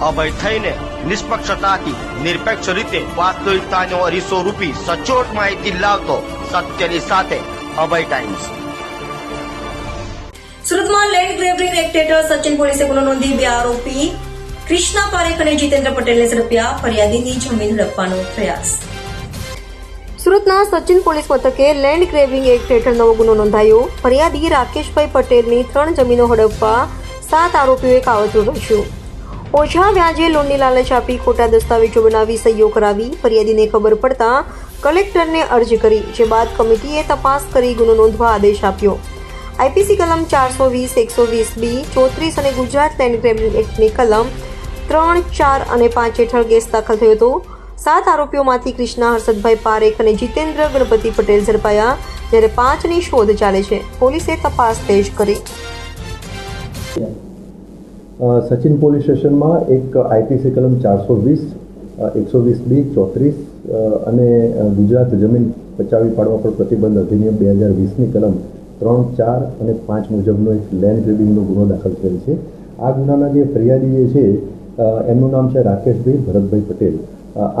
અભય થઈને નિષ્પક્ષતાથી, નિરપેક્ષ રીતે વાસ્તવિકતાનો અરીસો રૂપી સચોટ માહિતી લાવતો સત્યની સાથે અભય ટાઈમ્સ સુરતમાં land grabbing act Sachin police ગુનો નોંધી બે આરોપી, કૃષ્ણા પારેખ અને જીતેન્દ્ર પટેલને ઝડપ્યા ફરિયાદીની જમીન હડપવાનો પ્રયાસ. સુરતના સચિન પોલીસ મથકે લેન્ડ ગ્રેવિંગ એક્ટ હેઠળ નવો ગુનો નોંધાયો. ફરિયાદી રાકેશભાઈ પટેલની ત્રણ જમીનો હડપવા સાત આરોપીઓએ કાવતરું રચ્યું. ઓછા વ્યાજે લોનની લાલચ આપી ખોટા દસ્તાવેજો બનાવી, સહીઓ કરાવી. ફરિયાદીને ખબર પડતા કલેક્ટરને અરજી કરી, જે બાદ કમિટીએ તપાસ કરી ગુનો નોંધવા આદેશ આપ્યો. આઈપીસી કલમ ચારસો વીસ, એકસો વીસ બી, ચોત્રીસ અને ગુજરાત લેન્ડ ગ્રેબિંગ એક્ટની કલમ ત્રણ, ચાર અને પાંચ હેઠળ કેસ દાખલ થયો હતો. સાત આરોપીઓમાંથી કૃષ્ણા હર્ષદભાઈ પારેખ અને જીતેન્દ્ર ગણપતિ પટેલ ઝડપાયા, જ્યારે પાંચની શોધ ચાલે છે. પોલીસે તપાસ તેજ કરી. સચિન પોલીસ સ્ટેશનમાં એક આઈપીસી કલમ ચારસો વીસ એકસો વીસ બી, ચોત્રીસ અને ગુજરાત જમીન પચાવી પાડવા પર પ્રતિબંધ અધિનિયમ બે હજાર વીસની કલમ ત્રણ, ચાર અને પાંચ મુજબનો એક લેન્ડ ગ્રેબિંગનો ગુનો દાખલ થયેલ છે. આ ગુનાના જે ફરિયાદી જે છે એમનું નામ છે રાકેશભાઈ ભરતભાઈ પટેલ.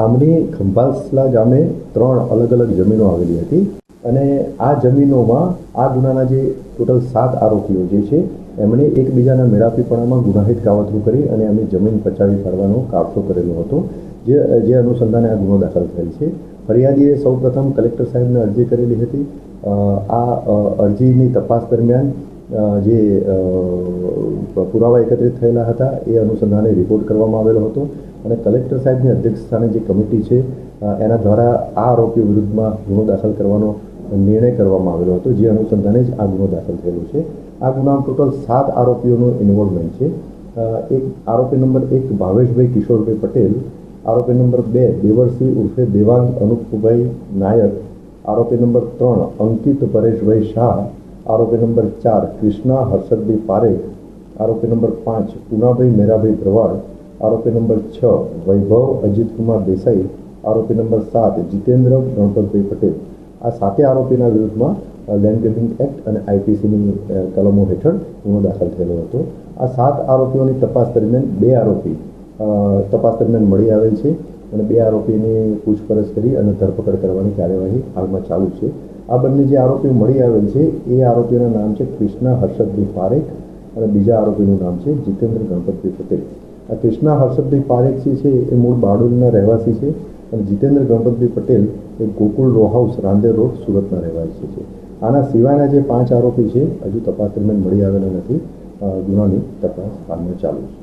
આમની ખંભાસલા ગામે ત્રણ અલગ અલગ જમીનો આવેલી હતી અને આ જમીનોમાં આ ગુનાના જે ટોટલ સાત આરોપીઓ જે છે એમણે એકબીજાના મેળાપીપણામાં ગુનાહિત કાવતરું કરી અને એમની જમીન પચાવી પાડવાનો કાવતો કરેલો હતો, જે જે અનુસંધાને આ ગુનો દાખલ થયેલ છે. ફરિયાદીએ સૌપ્રથમ કલેક્ટર સાહેબને અરજી કરેલી હતી. આ અરજીની તપાસ દરમિયાન જે પુરાવા એકત્રિત થયેલા હતા, એ અનુસંધાને રિપોર્ટ કરવામાં આવેલો હતો અને કલેક્ટર સાહેબની અધ્યક્ષસ્થાને જે કમિટી છે એના દ્વારા આ આરોપીઓ વિરુદ્ધમાં ગુનો દાખલ કરવાનો નિર્ણય કરવામાં આવેલો હતો, જે અનુસંધાને જ આ ગુનો દાખલ થયેલો છે. આ ગુનામાં ટોટલ સાત આરોપીઓનું ઇન્વોલ્વમેન્ટ છે. એક આરોપી નંબર એક ભાવેશભાઈ કિશોરભાઈ પટેલ, આરોપી નંબર બે દેવરસિંહ ઉર્ફે દેવાંગ અનુપભાઈ નાયક, આરોપી નંબર ત્રણ અંકિત પરેશભાઈ શાહ, આરોપી નંબર ચાર કૃષ્ણા હર્ષદભાઈ પારેખ, આરોપી નંબર પાંચ પુનાભાઈ મેરાભાઈ ભરવાડ, આરોપી નંબર છ વૈભવ અજીતકુમાર દેસાઈ, આરોપી નંબર સાત જીતેન્દ્ર ગણપતભાઈ પટેલ. આ સાતે આરોપીના વિરુદ્ધમાં લેન્ડ ગ્રેબિંગ એક્ટ અને આઈપીસીની કલમો હેઠળ ગુનો દાખલ થયેલો હતો. આ સાત આરોપીઓની તપાસ દરમિયાન બે આરોપી તપાસ દરમિયાન મળી આવેલ છે અને બે આરોપીની પૂછપરછ કરી અને ધરપકડ કરવાની કાર્યવાહી હાલમાં ચાલુ છે. આ બંને જે આરોપીઓ મળી આવેલ છે, એ આરોપીઓના નામ છે ક્રિષ્ના હર્ષદભાઈ પારેખ અને બીજા આરોપીનું નામ છે જીતેન્દ્ર ગણપતભાઈ પટેલ. આ કૃષ્ણા હર્ષદભાઈ પારેખસિંહ છે, એ મૂળ બારડોલીના રહેવાસી છે અને જીતેન્દ્ર ગણપતભાઈ પટેલ એ Gokul row house Rander road સુરતના રહેવાસી છે. આના સિવાયના જે પાંચ આરોપી છે, હજુ તપાસ દરમિયાન મળી આવેલા નથી. ગુનાની તપાસ હાલમાં ચાલુ છે.